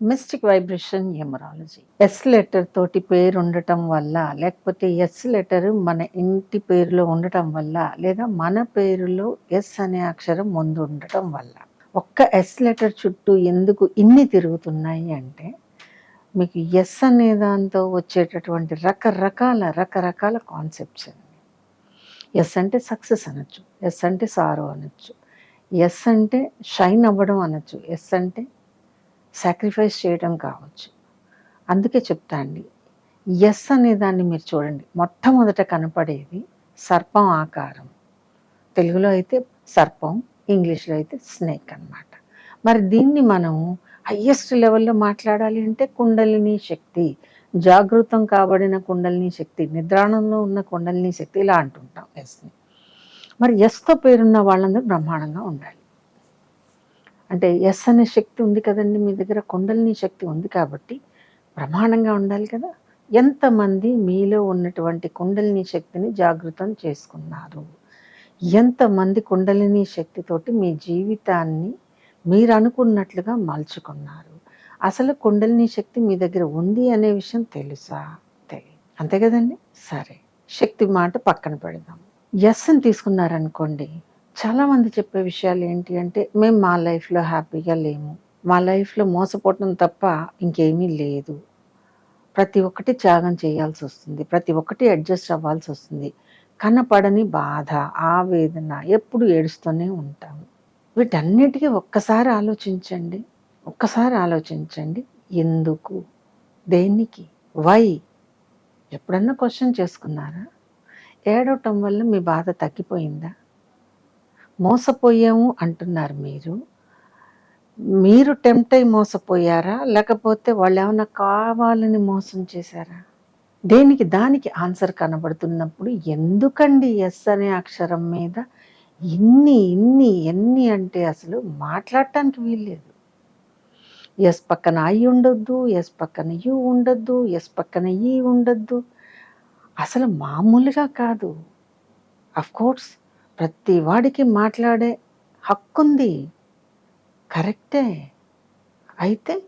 Mystic vibration numerology. S letter తోటి పేరు ఉండటం వల్ల లేకపోతే ఎస్ లెటర్ మన ఇంటి పేరులో ఉండటం వల్ల లేదా మన పేరులో ఎస్ అనే అక్షరం ముందు ఉండటం వల్ల. ఒక్క ఎస్ లెటర్ చుట్టూ ఎందుకు ఇన్ని తిరుగుతున్నాయి అంటే మీకు ఎస్ అనే దాంతో వచ్చేటటువంటి రకరకాల రకరకాల కాన్సెప్ట్స్ అండి. ఎస్ అంటే సక్సెస్ అనొచ్చు ఎస్ అంటే సారో అనొచ్చు ఎస్ అంటే షైన్ అవ్వడం అనొచ్చు ఎస్ అంటే సాక్రిఫైస్ చేయడం కావచ్చు. అందుకే చెప్తా అండి ఎస్ అనే దాన్ని మీరు చూడండి. మొట్టమొదట కనపడేది సర్పం ఆకారం. తెలుగులో అయితే సర్పం ఇంగ్లీష్లో అయితే స్నేక్ అన్నమాట. మరి దీన్ని మనం హయ్యెస్ట్ లెవెల్లో మాట్లాడాలి అంటే కుండలిని శక్తి జాగృతం కాబడిన కుండలిని శక్తి నిద్రాణంలో ఉన్న కుండలిని శక్తి ఇలా అంటుంటాం ఎస్ని మరి ఎస్తో పేరున్న వాళ్ళందరూ బ్రహ్మాండంగా ఉండాలి. అంటే ఎస్ అనే శక్తి ఉంది కదండి మీ దగ్గర కుండలిని శక్తి ఉంది కాబట్టి ప్రమాణంగా ఉండాలి కదా. ఎంతమంది మీలో ఉన్నటువంటి కుండలిని శక్తిని జాగృతం చేసుకున్నారు? ఎంతమంది కుండలిని శక్తితోటి మీ జీవితాన్ని మీరు అనుకున్నట్లుగా మలుచుకున్నారు? అసలు కుండలిని శక్తి మీ దగ్గర ఉంది అనే విషయం తెలుసా? తెలియదు అంతే కదండి? సరే శక్తి మాట పక్కన పెడదాం. ఎస్ని తీసుకున్నారనుకోండి చాలామంది చెప్పే విషయాలు ఏంటి అంటే మేము మా లైఫ్లో హ్యాపీగా లేము. మా లైఫ్లో మోసపోవటం తప్ప ఇంకేమీ లేదు. ప్రతి ఒక్కటి త్యాగం చేయాల్సి వస్తుంది. ప్రతి ఒక్కటి అడ్జస్ట్ అవ్వాల్సి వస్తుంది. కనపడని బాధ ఆవేదన ఎప్పుడు ఏడుస్తూనే ఉంటాము. వీటన్నిటికీ ఒక్కసారి ఆలోచించండి. ఒక్కసారి ఆలోచించండి. ఎందుకు? దేనికి? వై? ఎప్పుడన్నా క్వశ్చన్ చేసుకున్నారా? ఏడవటం వల్ల మీ బాధ తగ్గిపోయిందా? మోసపోయాము అంటున్నారు మీరు. మీరు టెంప్ట్ అయి మోసపోయారా? లేకపోతే వాళ్ళు ఏమైనా కావాలని మోసం చేశారా? దేనికి దానికి ఆన్సర్ కనబడుతున్నప్పుడు ఎందుకండి ఎస్ అనే అక్షరం మీద ఇన్ని ఇన్ని ఎన్ని అంటే అసలు మాట్లాడటానికి వీల్లేదు. ఎస్ పక్కన ఐ ఉండొద్దు ఎస్ పక్కన యు ఉండొద్దు ఎస్ పక్కన ఈ ఉండొద్దు. అసలు మామూలుగా కాదు. కోర్స్ ప్రతి వాడికి మాట్లాడే హక్కుంది. కరెక్టే. అయితే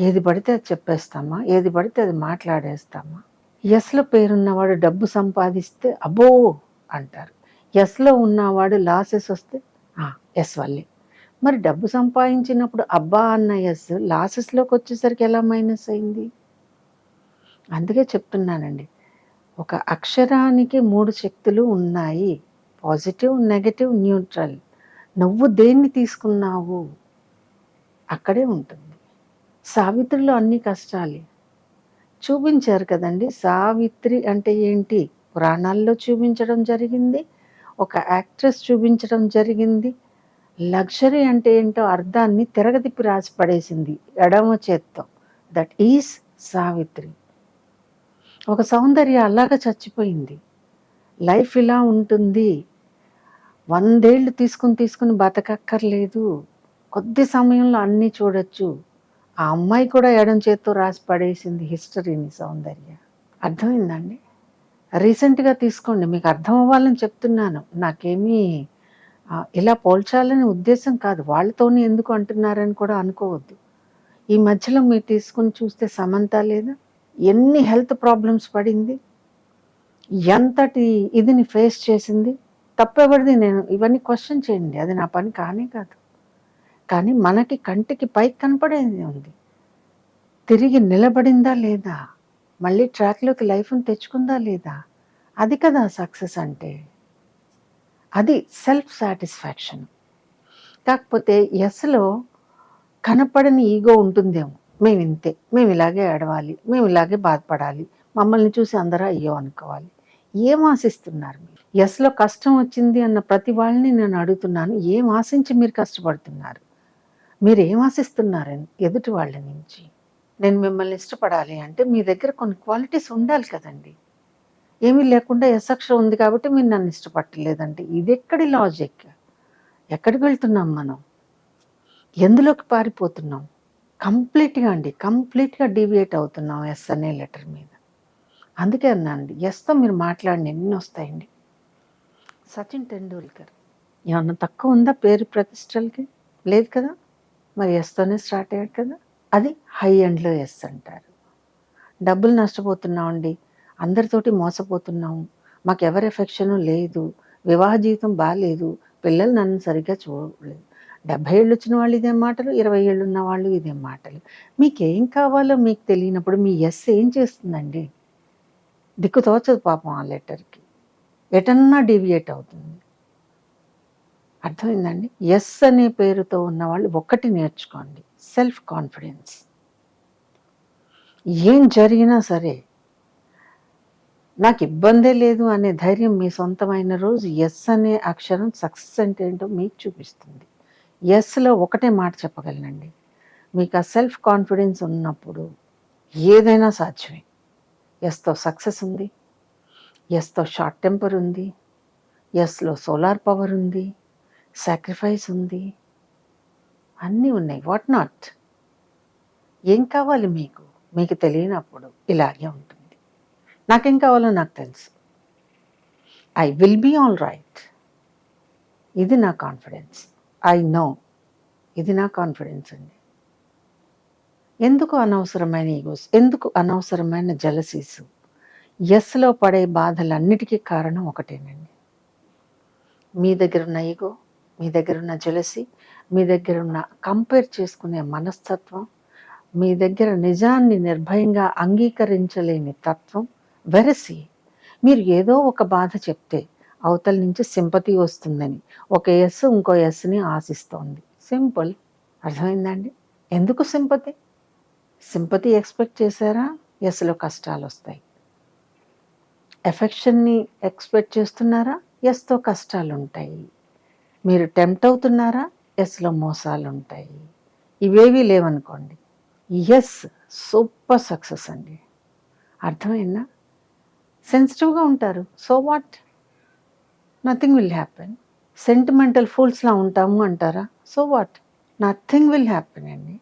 ఏది పడితే అది చెప్పేస్తామా? ఏది పడితే అది మాట్లాడేస్తామా? ఎస్లో పేరున్నవాడు డబ్బు సంపాదిస్తే అబ్బో అంటారు. ఎస్లో ఉన్నవాడు లాసెస్ వస్తే ఎస్ వల్లే. మరి డబ్బు సంపాదించినప్పుడు అబ్బా అన్న ఎస్ లాసెస్లోకి వచ్చేసరికి ఎలా మైనస్ అయింది? అందుకే చెప్తున్నానండి. ఒక అక్షరానికి మూడు శక్తులు ఉన్నాయి. Positive negative neutral. నువ్వు దేన్ని తీసుకున్నావు? అక్కడే ఉంటుంది. సావిత్రిలో అన్ని కష్టాలే. చూపించారు కదండి సావిత్రి అంటే ఏంటి? పురాణాల్లో చూపించడం జరిగింది ఒక యాక్ట్రెస్ చూపించడం జరిగింది. లగ్జరీ అంటే ఏంటో అర్థాన్ని తిరగతిప్పి రాసి పడేసింది ఎడమ చేత్తో. That is Savitri. ఒక సౌందర్య అలాగా చచ్చిపోయింది. లైఫ్ ఇలా ఉంటుంది. వందేళ్ళు తీసుకుని తీసుకుని బతకక్కర్లేదు. కొద్ది సమయంలో అన్నీ చూడొచ్చు. ఆ అమ్మాయి కూడా ఎడం చేత్తో రాసి పడేసింది హిస్టరీని సౌందర్య. అర్థమైందండి? రీసెంట్గా తీసుకోండి మీకు అర్థం అవ్వాలని చెప్తున్నాను. నాకేమీ ఇలా పోల్చాలని ఉద్దేశం కాదు. వాళ్ళతోనే ఎందుకు అంటున్నారని కూడా అనుకోవద్దు. ఈ మధ్యలో మీరు తీసుకుని చూస్తే సమంత లేదా? ఎన్ని హెల్త్ ప్రాబ్లమ్స్ పడింది? ఎంతటి ఇదిని ఫేస్ చేసింది? తప్పెవరిది నేను. ఇవన్నీ క్వశ్చన్ చేయండి. అది నా పని కానే కాదు. కానీ మనకి కంటికి పైకి కనపడేది ఉంది. తిరిగి నిలబడిందా లేదా? మళ్ళీ ట్రాక్లోకి లైఫ్ని తెచ్చుకుందా లేదా? అది కదా సక్సెస్ అంటే. అది సెల్ఫ్ సాటిస్ఫాక్షన్ కాకపోతే ఎస్లో కనపడని ఈగో ఉంటుందేమో. మేము ఇంతే. మేము ఇలాగే ఏడవాలి. మేము ఇలాగే బాధపడాలి. మమ్మల్ని చూసి అందరూ అయ్యో అనుకోవాలి. ఏం ఆశిస్తున్నారు మీరు? ఎస్లో కష్టం వచ్చింది అన్న ప్రతి వాళ్ళని నేను అడుగుతున్నాను. ఏం ఆశించి మీరు కష్టపడుతున్నారు? మీరు ఏం ఆశిస్తున్నారు ఎదుటి వాళ్ళ నుంచి? నేను మిమ్మల్ని ఇష్టపడాలి అంటే మీ దగ్గర కొన్ని క్వాలిటీస్ ఉండాలి కదండి. ఏమీ లేకుండా ఎస్ ఉంది కాబట్టి మీరు నన్ను ఇష్టపట్టలేదండి. ఇది ఎక్కడి లాజిక్ ఎక్కడికి వెళ్తున్నాం మనం? ఎందులోకి పారిపోతున్నాం? కంప్లీట్గా అండి. కంప్లీట్గా డీవియేట్ అవుతున్నాం ఎస్ అనే లెటర్ మీద. అందుకే అన్నా అండి ఎస్తో మీరు మాట్లాడిన ఎన్ని వస్తాయండి? సచిన్ టెండూల్కర్. ఏమన్నా తక్కువ ఉందా పేరు ప్రతిష్టలకి? లేదు కదా? మరి ఎస్తోనే స్టార్ట్ అయ్యాడు కదా? అది హై ఎండ్లో ఎస్ అంటారు. డబ్బులు నష్టపోతున్నామండి. అందరితోటి మోసపోతున్నాము. మాకు ఎవరి ఎఫెక్షను లేదు. వివాహ జీవితం బాగాలేదు పిల్లలు నన్ను సరిగ్గా చూడలేదు. డెబ్భై ఏళ్ళు వచ్చిన వాళ్ళు ఇదేం మాటలు ఇరవై ఏళ్ళు ఉన్న వాళ్ళు ఇదేం మాటలు. మీకేం కావాలో మీకు తెలియనప్పుడు మీ ఎస్ ఏం చేస్తుందండి? దిక్కు తోచదు పాపం ఆ లెటర్కి. ఎటన్నా డీవియేట్ అవుతుంది. అర్థమైందండి? ఎస్ అనే పేరుతో ఉన్న వాళ్ళు ఒక్కటి నేర్చుకోండి. Self confidence. ఏం జరిగినా సరే నాకు ఇబ్బందే లేదు అనే ధైర్యం మీ సొంతమైన రోజు ఎస్ అనే అక్షరం సక్సెస్ అంటే ఏంటో మీకు చూపిస్తుంది. ఎస్లో ఒకటే మాట చెప్పగలనండి. మీకు ఆ సెల్ఫ్ కాన్ఫిడెన్స్ ఉన్నప్పుడు ఏదైనా సాధ్యమే. ఎస్తో సక్సెస్ ఉంది. ఎస్తో షార్ట్ టెంపర్ ఉంది. ఎస్లో సోలార్ పవర్ ఉంది. సాక్రిఫైస్ ఉంది. అన్నీ ఉన్నాయి. వాట్ నాట్ ఏం కావాలి మీకు? మీకు తెలియనప్పుడు ఇలాగే ఉంటుంది. నాకేం కావాలో నాకు తెలుసు. I will be all right ఇది నా కాన్ఫిడెన్స్ ఐ నో ఇది నా కాన్ఫిడెన్స్ అండి. ఎందుకు అనవసరమైన ఈగోస్ ఎందుకు అనవసరమైన జలసీసు ఎస్లో పడే బాధలన్నిటికీ కారణం ఒకటేనండి. మీ దగ్గర ఉన్న ఈగో మీ దగ్గర ఉన్న జలసి మీ దగ్గర ఉన్న కంపేర్ చేసుకునే మనస్తత్వం మీ దగ్గర నిజాన్ని నిర్భయంగా అంగీకరించలేని తత్వం వెరసి మీరు ఏదో ఒక బాధ చెప్తే అవతల నుంచి సింపతి వస్తుందని ఒక ఎస్ ఇంకో ఎస్ని ఆశిస్తోంది. సింపుల్ అర్థమైందండి? ఎందుకు సింపతి? సింపతి ఎక్స్పెక్ట్ చేశారా? ఎస్లో కష్టాలు వస్తాయి ఎఫెక్షన్ని ఎక్స్పెక్ట్ చేస్తున్నారా? ఎస్తో కష్టాలు ఉంటాయి మీరు టెంప్ట్ అవుతున్నారా? ఎస్లో మోసాలు ఉంటాయి ఇవేవీ లేవనుకోండి. ఎస్ సూపర్ సక్సెస్ అండి. అర్థమైందా? సెన్సిటివ్గా ఉంటారు. So what nothing will happen sentimental ఫూల్స్లా ఉంటాము అంటారా? So what nothing will happen అండి.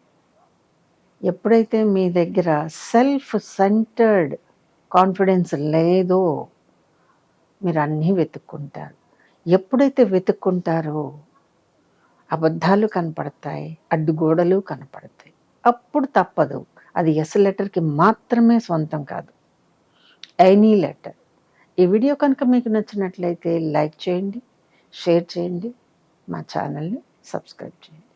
ఎప్పుడైతే మీ దగ్గర సెల్ఫ్ సెంటర్డ్ కాన్ఫిడెన్స్ లేదో మీరు అన్నీ వెతుక్కుంటారు. ఎప్పుడైతే వెతుక్కుంటారో అబద్ధాలు కనపడతాయి అడ్డుగోడలు కనపడతాయి. అప్పుడు తప్పదు. అది ఎస్ లెటర్కి మాత్రమే సొంతం కాదు. ఎనీ లెటర్ ఈ వీడియో కనుక మీకు నచ్చినట్లయితే లైక్ చేయండి షేర్ చేయండి మా ఛానల్ని సబ్స్క్రైబ్ చేయండి.